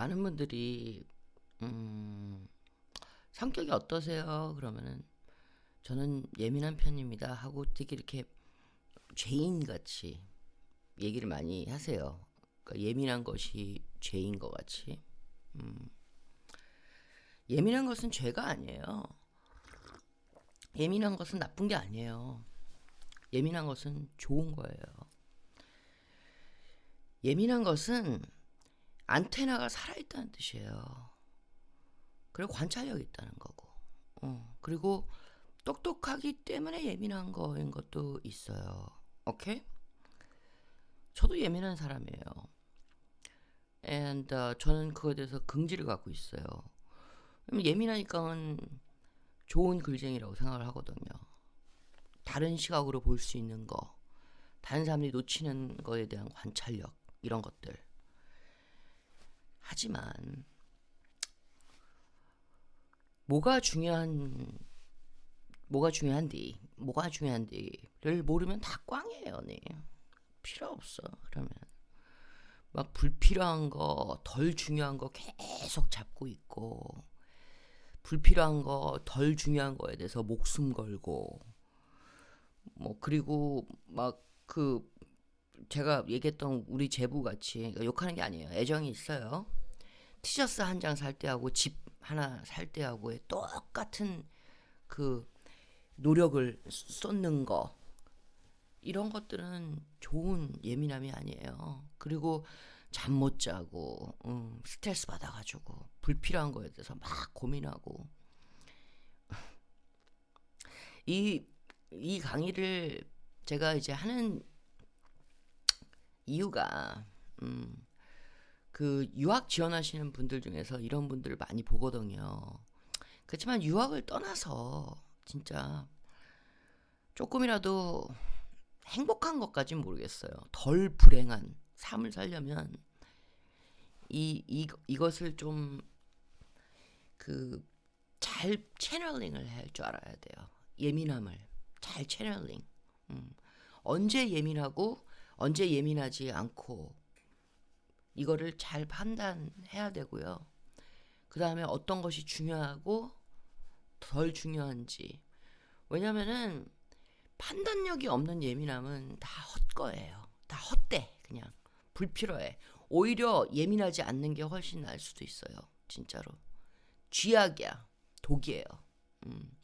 많은 분들이 음, 성격이 어떠세요? 그러면은 저는 예민한 편입니다 하고 되게 이렇게 죄인 같이 얘기를 많이 하세요. 그러니까 예민한 것이 죄인 것 같이. 음, 예민한 것은 죄가 아니에요. 예민한 것은 나쁜 게 아니에요. 예민한 것은 좋은 거예요. 예민한 것은 안테나가 살아있다는 뜻이에요. 그리고 관찰력이 있다는 거고. 어, 그리고 똑똑하기 때문에 예민한 거인 것도 있어요. 오케이? 저도 예민한 사람이에요. and uh, 저는 그거에 대해서 긍지를 갖고 있어요. 예민하니까는 좋은 글쟁이라고 생각을 하거든요. 다른 시각으로 볼 수 있는 거, 다른 사람들이 놓치는 거에 대한 관찰력 이런 것들. 하지만 뭐가 중요한 뭐가 중요한디 뭐가 중요한디를 모르면 다 꽝이에요, 네. 필요 없어. 그러면 막 불필요한 거, 덜 중요한 거 계속 잡고 있고 불필요한 거, 덜 중요한 거에 대해서 목숨 걸고 뭐 그리고 막 그 제가 얘기했던 우리 제부 같이 그러니까 욕하는 게 아니에요. 애정이 있어요. 티셔츠 한 장 살 때하고 집 하나 살 때하고의 똑같은 그 노력을 쏟는 거 이런 것들은 좋은 예민함이 아니에요. 그리고 잠 못 자고 음, 스트레스 받아가지고 불필요한 거에 대해서 막 고민하고 이 이 강의를 제가 이제 하는 이유가 음, 그 유학 지원하시는 분들 중에서 이런 분들을 많이 보거든요. 그렇지만 유학을 떠나서 진짜 조금이라도 행복한 것까진 모르겠어요. 덜 불행한 삶을 살려면 이, 이 이것을 좀 그 잘 채널링을 할 줄 알아야 돼요. 예민함을 잘 채널링. 음. 언제 예민하고 언제 예민하지 않고 이거를 잘 판단해야 되고요. 그 다음에 어떤 것이 중요하고 덜 중요한지. 왜냐면은 판단력이 없는 예민함은 다 헛거예요. 다 헛돼. 그냥 불필요해. 오히려 예민하지 않는 게 훨씬 나을 수도 있어요. 진짜로. 쥐약이야. 독이에요. 음.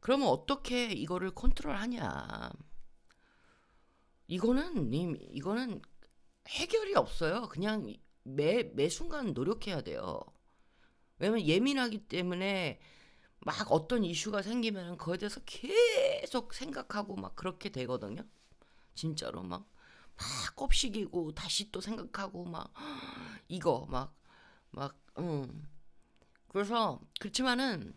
그러면 어떻게 이거를 컨트롤 하냐? 이거는 님 이거는 해결이 없어요. 그냥 매, 매 순간 노력해야 돼요. 왜냐면 예민하기 때문에 막 어떤 이슈가 생기면 그거에 대해서 계속 생각하고 막 그렇게 되거든요. 진짜로 막, 막 곱씹이고 다시 또 생각하고 막 이거 막, 막, 음. 그래서 그렇지만은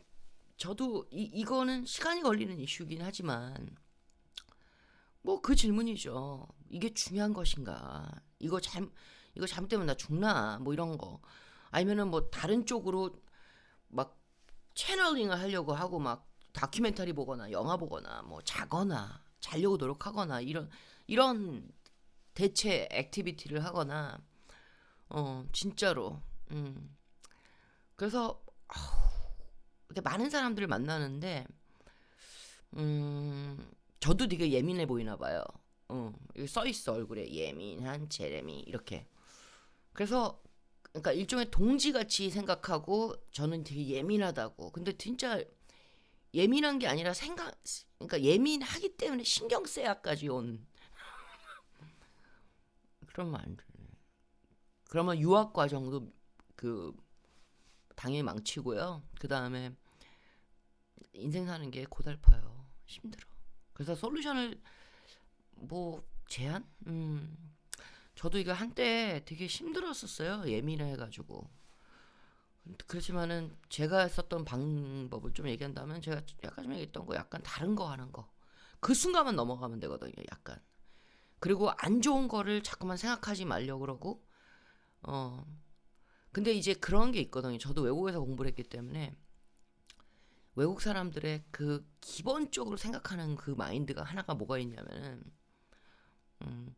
저도 이, 이거는 시간이 걸리는 이슈긴 하지만 뭐 그 질문이죠. 이게 중요한 것인가? 이거 잘 이거 잘못되면 나 죽나? 뭐 이런 거. 아니면은 뭐 다른 쪽으로 막 채널링을 하려고 하고 막 다큐멘터리 보거나 영화 보거나 뭐 자거나 자려고 노력하거나 이런 이런 대체 액티비티를 하거나 어 진짜로 음 그래서 이렇게 많은 사람들을 만나는데 음 저도 되게 예민해 보이나 봐요. 어, 여기 써 있어 얼굴에 예민한 제레미 이렇게. 그래서 그러니까 일종의 동지 같이 생각하고 저는 되게 예민하다고. 근데 진짜 예민한 게 아니라 생각 그러니까 예민하기 때문에 신경 쓰야까지 온 그러면 안 돼. 그러면 유학 과정도 그 당연히 망치고요. 그 다음에 인생 사는 게 고달파요. 힘들어. 그래서 솔루션을 뭐 제안? 음. 저도 이거 한때 되게 힘들었었어요. 예민해가지고. 그렇지만은 제가 썼던 방법을 좀 얘기한다면 제가 약간 좀 얘기했던 거 약간 다른 거 하는 거. 그 순간만 넘어가면 되거든요. 약간. 그리고 안 좋은 거를 자꾸만 생각하지 말려고 그러고 어. 근데 이제 그런 게 있거든요. 저도 외국에서 공부를 했기 때문에 외국 사람들의 그 기본적으로 생각하는 그 마인드가 하나가 뭐가 있냐면은 음,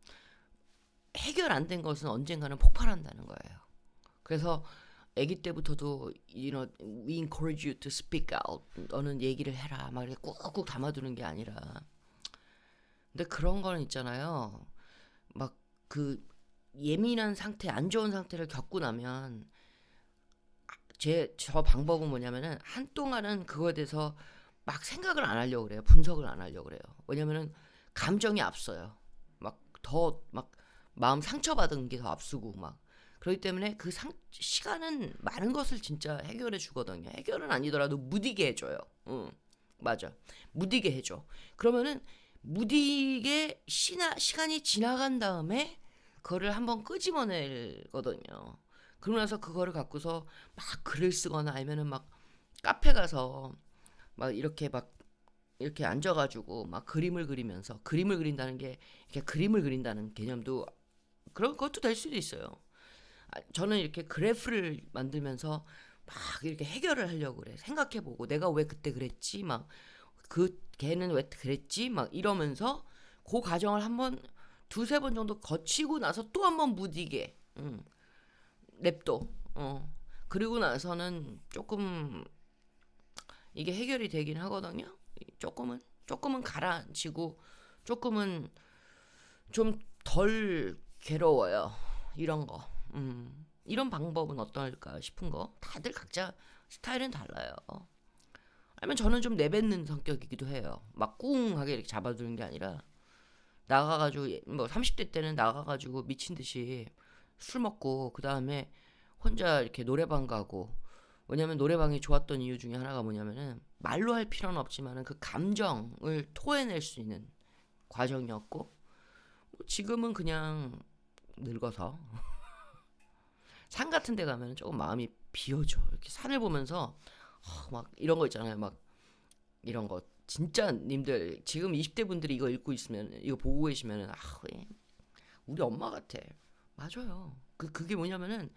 해결 안 된 것은 언젠가는 폭발한다는 거예요. 그래서 아기 때부터도 you know, we encourage you to speak out. 너는 얘기를 해라. 막 이렇게 꾹꾹 담아두는 게 아니라. 근데 그런 거는 있잖아요. 막 그 예민한 상태, 안 좋은 상태를 겪고 나면 제 저 방법은 뭐냐면은 한동안은 그거에 대해서 막 생각을 안 하려고 그래요. 분석을 안 하려고 그래요. 왜냐면은 감정이 앞서요. 막더막 마음 상처받은 게 더 앞서고 막 그렇기 때문에 그 상, 시간은 많은 것을 진짜 해결해 주거든요. 해결은 아니더라도 무디게 해줘요. 응, 맞아. 무디게 해줘. 그러면은 무디게 시나, 시간이 지나간 다음에 그거를 한번 끄집어내거든요. 그러고 나서 그거를 갖고서 막 글을 쓰거나 아니면은 막 카페 가서 막 이렇게 막 이렇게 앉아가지고 막 그림을 그리면서 그림을 그린다는 게 이렇게 그림을 그린다는 개념도 그런 것도 될 수도 있어요. 아, 저는 이렇게 그래프를 만들면서 막 이렇게 해결을 하려고 그래. 생각해보고 내가 왜 그때 그랬지? 막 그 걔는 왜 그랬지? 막 이러면서 그 과정을 한번 두세 번 정도 거치고 나서 또 한번 무디게 음, 냅둬. 어. 그리고 나서는 조금 이게 해결이 되긴 하거든요. 조금은 조금은 가라앉히고 조금은 좀 덜 괴로워요. 이런 거. 음. 이런 방법은 어떨까 싶은 거. 다들 각자 스타일은 달라요. 아니면 저는 좀 내뱉는 성격이기도 해요. 막 꿍하게 이렇게 잡아두는 게 아니라 나가가지고 예- 뭐 30대 때는 나가가지고 미친 듯이 술 먹고 그 다음에 혼자 이렇게 노래방 가고. 왜냐면 노래방이 좋았던 이유 중에 하나가 뭐냐면은 말로 할 필요는 없지만은 그 감정을 토해낼 수 있는 과정이었고 뭐 지금은 그냥 늙어서 산 같은 데 가면 조금 마음이 비어져. 이렇게 산을 보면서 어, 막 이런 거 있잖아요. 막 이런 거. 진짜 님들 지금 20대 분들이 이거 읽고 있으면 이거 보고 계시면은 아 예. 우리 엄마 같아 맞아요. 그 그게 뭐냐면은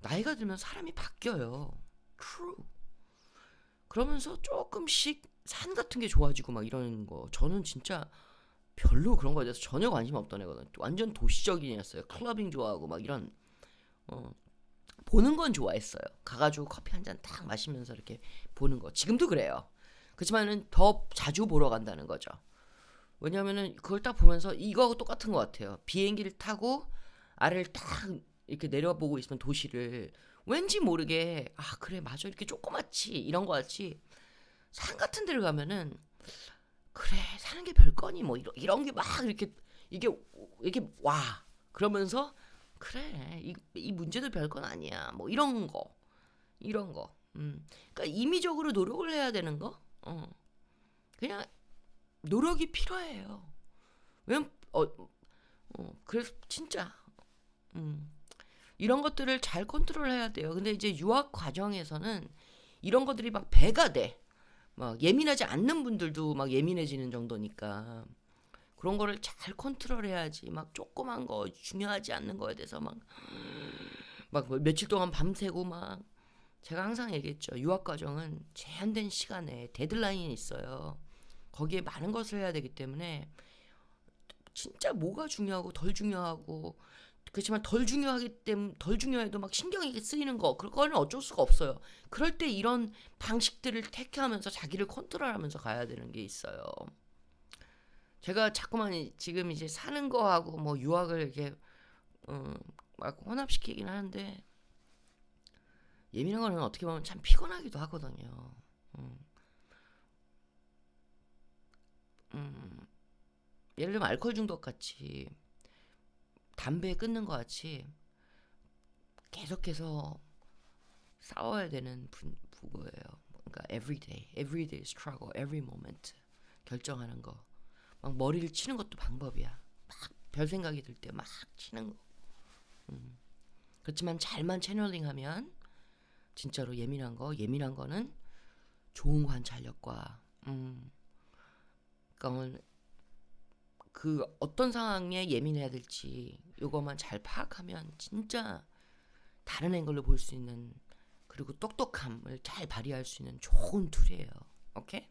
나이가 들면 사람이 바뀌어요. True. 그러면서 조금씩 산 같은 게 좋아지고 막 이러는 거. 저는 진짜 별로 그런 거에 대해서 전혀 관심 없던 애거든 완전 도시적인 애였어요. 클러빙 좋아하고 막 이런. 어 보는 건 좋아했어요. 가가지고 커피 한 잔 딱 마시면서 이렇게 보는 거. 지금도 그래요. 그렇지만은 더 자주 보러 간다는 거죠. 왜냐면은 그걸 딱 보면서 이거하고 똑같은 것 같아요. 비행기를 타고 아래를 딱 이렇게 내려보고 있으면 도시를. 왠지 모르게 아 그래 맞아. 이렇게 조그맣지. 이런 거 같이. 산 같은 데를 가면은 그래 사는 게 별거니 뭐 이런 이런 게 막 이렇게 이게 이게 와. 그러면서 그래 이, 이 문제도 별건 아니야. 뭐 이런 거. 이런 거. 음. 그러니까 임의적으로 노력을 해야 되는 거? 어. 그냥 노력이 필요해요. 왜냐면 어, 어 그래서 진짜 음. 이런 것들을 잘 컨트롤해야 돼요. 근데 이제 유학 과정에서는 이런 것들이 막 배가 돼. 막 예민하지 않는 분들도 막 예민해지는 정도니까 그런 거를 잘 컨트롤해야지 막 조그만 거 중요하지 않는 거에 대해서 막 막 며칠 동안 밤새고 막 제가 항상 얘기했죠. 유학 과정은 제한된 시간에 데드라인이 있어요. 거기에 많은 것을 해야 되기 때문에 진짜 뭐가 중요하고 덜 중요하고 그렇지만 덜 중요하기 때문에 덜 중요해도 막 신경이 쓰이는 거 그거는 어쩔 수가 없어요. 그럴 때 이런 방식들을 택하면서 자기를 컨트롤하면서 가야 되는 게 있어요. 제가 자꾸만 이- 지금 이제 사는 거하고 뭐 유학을 이렇게 음, 막 혼합시키긴 하는데 예민한 거는 어떻게 보면 참 피곤하기도 하거든요. 음. 음, 예를 들면 알코올 중독 같이 담배 끊는 것 같이 계속해서 싸워야 되는 분, 부거예요. 그러니까 everyday, everyday struggle, every moment 결정하는 거. 막 머리를 치는 것도 방법이야. 막 별 생각이 들 때 막 치는 거. 음. 그렇지만 잘만 채널링하면 진짜로 예민한 거, 예민한 거는 좋은 관찰력과 음. 그러니까 그 어떤 상황에 예민해야 될지 요거만 잘 파악하면 진짜 다른 앵글로 볼 수 있는 그리고 똑똑함을 잘 발휘할 수 있는 좋은 툴이에요. 오케이?